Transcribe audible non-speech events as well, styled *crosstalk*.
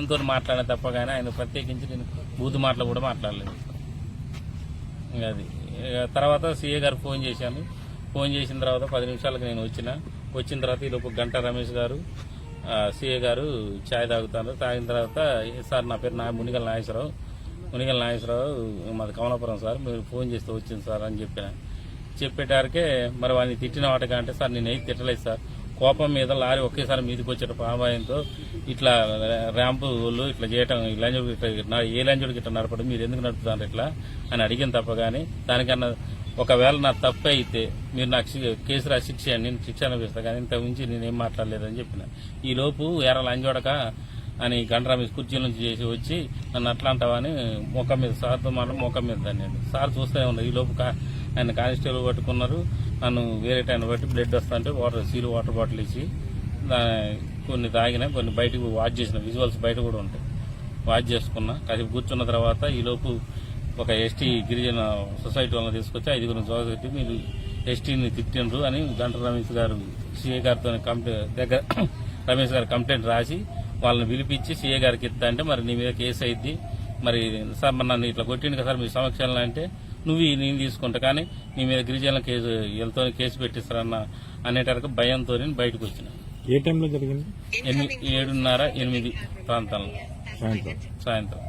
భయంతో మాట్లాడే తప్ప కానీ ఆయన ప్రత్యేకించి నేను బూతు మాటలు కూడా మాట్లాడలేదు. ఇంకా అది. తర్వాత సీఏ గారు ఫోన్ చేశాను. ఫోన్ చేసిన తర్వాత పది నిమిషాలకు నేను వచ్చిన. వచ్చిన తర్వాత ఈలోపు గంట రమేష్ గారు సీఏ గారు ఛాయ్ తాగుతారు. తాగిన తర్వాత సార్ నా పేరు నా మునిగల నాగేశ్వరరావు. మునిగల నాగేశ్వరరావు మాది కమలాపురం సార్. మీరు ఫోన్ చేస్తే వచ్చింది సార్ అని చెప్పిన. చెప్పేటారికే మరి వాడిని తిట్టిన వాటికంటే సార్ నేను అయితే తిట్టలేదు సార్. కోపం మీద లారీ ఒకేసారి మీదకి వచ్చేట పామాయంతో ఇట్లా ర్యాంపు వాళ్ళు ఇట్లా చేయటం ఈ లంజుడు ఇట్లా ఏ లంజుడికి ఇట్లా నడపడం మీరు ఎందుకు నడుపుతారు ఇట్లా అని అడిగిన తప్ప కానీ దానికన్నా ఒకవేళ నా తప్పు అయితే మీరు నాకు కేసు రాసి శిక్ష నేను శిక్ష అనిపిస్తా కానీ ఇంత మించి నేనేం మాట్లాడలేదని చెప్పిన. ఈ లోపు ఎర లంజోడక అని గంటరా మీద కుర్చీ నుంచి చేసి వచ్చి నన్ను అట్లా అంటావని ముఖం మీద సార్తో మాట ముఖం మీద దాన్ని సార్ చూస్తూనే ఉన్నారు ఈ లోపు కా- ఆయన కానిస్టేబుల్ పట్టుకున్నారు. నన్ను వేరే టైం బట్టి బ్లడ్ వస్తుంటే వాటర్ సీలు వాటర్ బాటిల్ ఇచ్చి కొన్ని తాగిన కొన్ని బయటకు వాచ్ చేసిన. విజువల్స్ బయట కూడా ఉంటాయి. వాచ్ చేసుకున్నా. కాసేపు కూర్చున్న తర్వాత ఈ లోపు ఒక ఎస్టీ గిరిజన సొసైటీ వాళ్ళని తీసుకొచ్చి ఐదుగురు పెట్టి మీరు ఎస్టీని తిట్టిండ్రు అని గంట రమేష్ గారు సీఏ గారితో కంప్లైంట్ దగ్గర *clears throat* రమేష్ గారు కంప్లైంట్ రాసి వాళ్ళని పిలిపించి సీఏ గారికి ఇస్తా అంటే మరి నీ మీద కేసు అయింది మరి సార్ మరి నన్ను ఇట్లా కొట్టిండు కదా సార్ మీ సమక్షంలో అంటే నువ్వు ఈ నేను తీసుకుంటా. కానీ నీ మీద గిరిజన కేసు వీళ్ళతో కేసు పెట్టిస్తారన్న అనేటరకు భయంతో బయటకు వచ్చిన. ఏ టైంలో జరిగింది? ఏడున్నర ఎనిమిది ప్రాంతాల్లో. సాయంత్రం. సాయంత్రం.